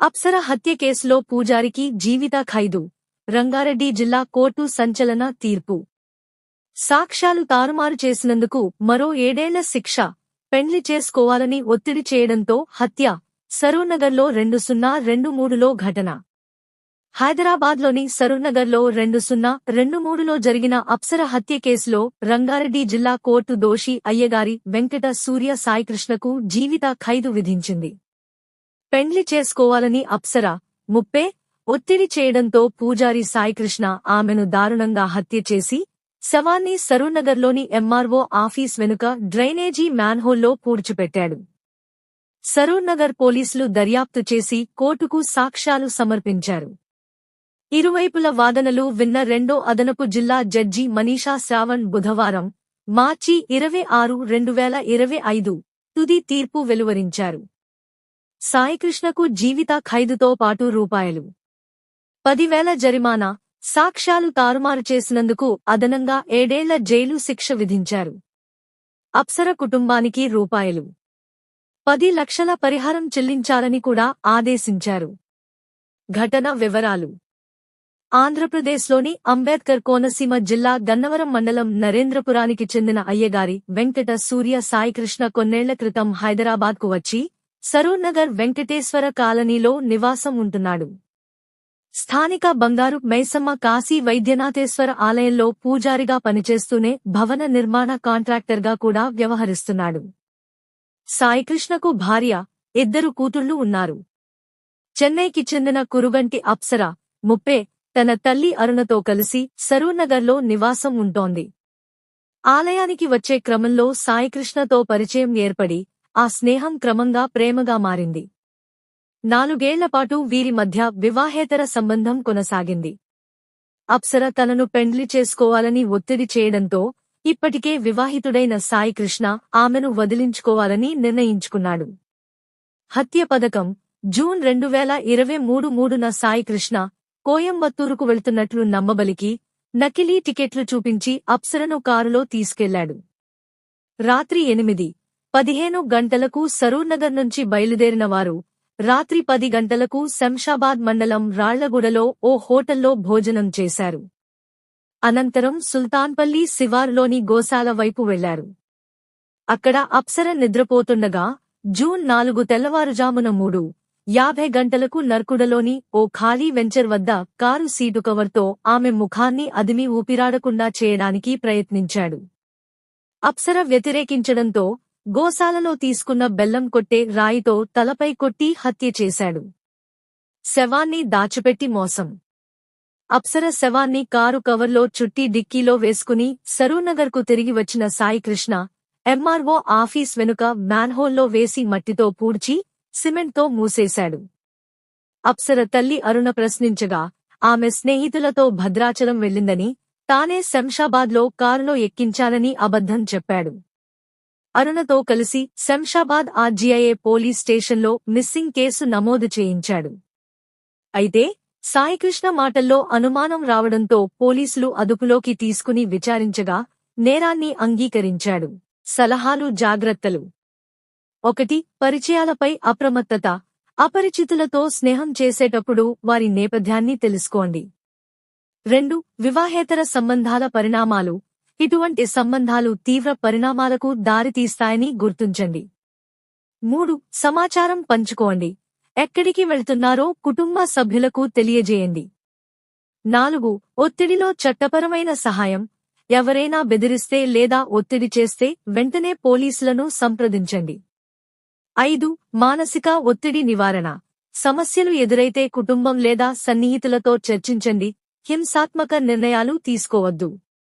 అప్సర హత్య కేసులో పూజారికి జీవిత ఖైదు. రంగారెడ్డి జిల్లా కోర్టు సంచలన తీర్పు. సాక్ష్యాలు తారుమారు చేసినందుకు మరో ఏడేళ్ళ శిక్ష. పెండ్లి చేసుకోవాలని ఒత్తిడి చేయడంతో హత్య. సరూనగర్లో రెండు సున్నా రెండు మూడులో ఘటన. హైదరాబాద్లోని సరూనగర్లో రెండు సున్నా రెండు మూడులో జరిగిన అప్సర హత్య కేసులో రంగారెడ్డి జిల్లా కోర్టు దోషి అయ్యగారి వెంకట సూర్య సాయికృష్ణకు జీవిత ఖైదు విధించింది. పెండ్లి చేసుకోవాలని అప్సర. ముప్పే ఒత్తిడి చేయడంతో పూజారి సాయికృష్ణ ఆమెను దారుణంగా హత్య చేసి శవాన్ని సరూనగర్లోని ఎంఆర్ఓ ఆఫీస్ వెనుక డ్రైనేజీ మ్యాన్హోల్లో పూడ్చిపెట్టాడు. సరూనగర్ పోలీసులు దర్యాప్తు చేసి కోర్టుకు సాక్ష్యాలు సమర్పించారు. ఇరువైపుల వాదనలు విన్న రెండో అదనపు జిల్లా జడ్జి మనీషా శ్రావణ్ బుధవారం మార్చి ఇరవై ఆరు రెండు వేల ఇరవై ఐదు తుది తీర్పు వెలువరించారు. సాయికృష్ణకు జీవిత ఖైదుతో పాటు రూపాయలు. పదివేల జరిమానా సాక్ష్యాలు తారుమారు చేసినందుకు అదనంగా ఏడేళ్ళ జైలు శిక్ష విధించారు. అప్సర కుటుంబానికి రూపాయలు. పది లక్షల పరిహారం చెల్లించాలని కూడా ఆదేశించారు. ఘటన వివరాలు. ఆంధ్రప్రదేశ్లోని అంబేద్కర్ కోనసీమ జిల్లా గన్నవరం మండలం నరేంద్రపురానికి చెందిన అయ్యగారి వెంకట సూర్య సాయికృష్ణ కొన్నేళ్ళ క్రితం హైదరాబాద్కు వచ్చి సరూర్నగర్ వెంకటేశ్వర కాలనీలో నివాసం ఉంటున్నాడు. స్థానిక బంగారు మైసమ్మ కాశీ వైద్యనాథేశ్వర ఆలయంలో పూజారిగా పనిచేస్తూనే భవన నిర్మాణ కాంట్రాక్టర్గా కూడా వ్యవహరిస్తున్నాడు. సాయికృష్ణకు భార్య ఇద్దరు కూతుళ్ళు ఉన్నారు. చెన్నైకి చెందిన కురుగంటి అప్సర ముప్పే తన తల్లి అరుణతో కలిసి సరూనగర్లో నివాసం ఉంటోంది. ఆలయానికి వచ్చే క్రమంలో సాయికృష్ణతో పరిచయం ఏర్పడి ఆ స్నేహం క్రమంగా ప్రేమగా మారింది. నాలుగేళ్ళపాటు వీరి మధ్య వివాహేతర సంబంధం కొనసాగింది. అప్సర తనను పెండ్లి చేసుకోవాలని ఒత్తిడి చేయడంతో ఇప్పటికే వివాహితుడైన సాయికృష్ణ ఆమెను వదిలించుకోవాలని నిర్ణయించుకున్నాడు. హత్య పథకం జూన్ రెండు వేల ఇరవై మూడు మూడున సాయికృష్ణ కోయంబత్తూరుకు వెళ్తున్నట్లు నమ్మబలికి నకిలీ టికెట్లు చూపించి అప్సరను కారులో తీసుకెళ్ళాడు. రాత్రి ఎనిమిది పదిహేను గంటలకు సరూర్నగర్ నుంచి బయలుదేరిన వారు రాత్రి పది గంటలకు శంషాబాద్ మండలం రాళ్ళగూడలో ఓ హోటల్లో భోజనం చేశారు. అనంతరం సుల్తాన్పల్లి శివార్లోని గోశాల వైపు వెళ్ళారు. అక్కడ అప్సర నిద్రపోతుండగా జూన్ నాలుగు తెల్లవారుజామున మూడు యాభై గంటలకు నర్కుడలోని ఓ ఖాళీ వెంచర్ వద్ద కారు సీటు కవర్తో ఆమె ముఖాన్ని అదిమి ఊపిరాడకుండా చేయడానికి ప్రయత్నించాడు. అప్సర వ్యతిరేకించడంతో గోశాలలో తీసుకున్న బెల్లం కొట్టే రాయితో తలపై కొట్టి హత్య చేశాడు. శవాన్ని దాచిపెట్టి మోసం. అప్సర శవాన్ని కారు కవర్లో చుట్టి డిక్కీలో వేసుకుని సరూనగర్కు తిరిగి వచ్చిన సాయికృష్ణ ఎంఆర్ఓ ఆఫీస్ వెనుక మ్యాన్హోల్లో వేసి మట్టితో పూడ్చి సిమెంట్తో మూసేశాడు. అప్సర తల్లి అరుణ ప్రశ్నించగా ఆమె స్నేహితులతో భద్రాచలం వెళ్ళిందని తానే శంషాబాద్లో కారులో ఎక్కించాలని అబద్ధం చెప్పాడు. అరుణతో కలిసి శంషాబాద్ ఆర్జీఐఏ పోలీస్ స్టేషన్లో మిస్సింగ్ కేసు నమోదు చేయించాడు. అయితే సాయికృష్ణ మాటల్లో అనుమానం రావడంతో పోలీసులు అదుపులోకి తీసుకుని విచారించగా నేరాన్ని అంగీకరించాడు. సలహాలు జాగ్రత్తలు. ఒకటి పరిచయాలపై అప్రమత్తత. అపరిచితులతో స్నేహం చేసేటప్పుడు వారి నేపథ్యాన్ని తెలుసుకోండి. రెండు వివాహేతర సంబంధాల పరిణామాలు. ఇటువంటి సంబంధాలు తీవ్ర పరిణామాలకు దారితీస్తాయని గుర్తుంచండి. మూడు సమాచారం పంచుకోండి. ఎక్కడికి వెళ్తున్నారో కుటుంబ సభ్యులకు తెలియజేయండి. నాలుగు ఒత్తిడిలో చట్టపరమైన సహాయం. ఎవరైనా బెదిరిస్తే లేదా ఒత్తిడి చేస్తే వెంటనే పోలీసులను సంప్రదించండి. ఐదు మానసిక ఒత్తిడి నివారణ. సమస్యలు ఎదురైతే కుటుంబం లేదా సన్నిహితులతో చర్చించండి. హింసాత్మక నిర్ణయాలు తీసుకోవద్దు.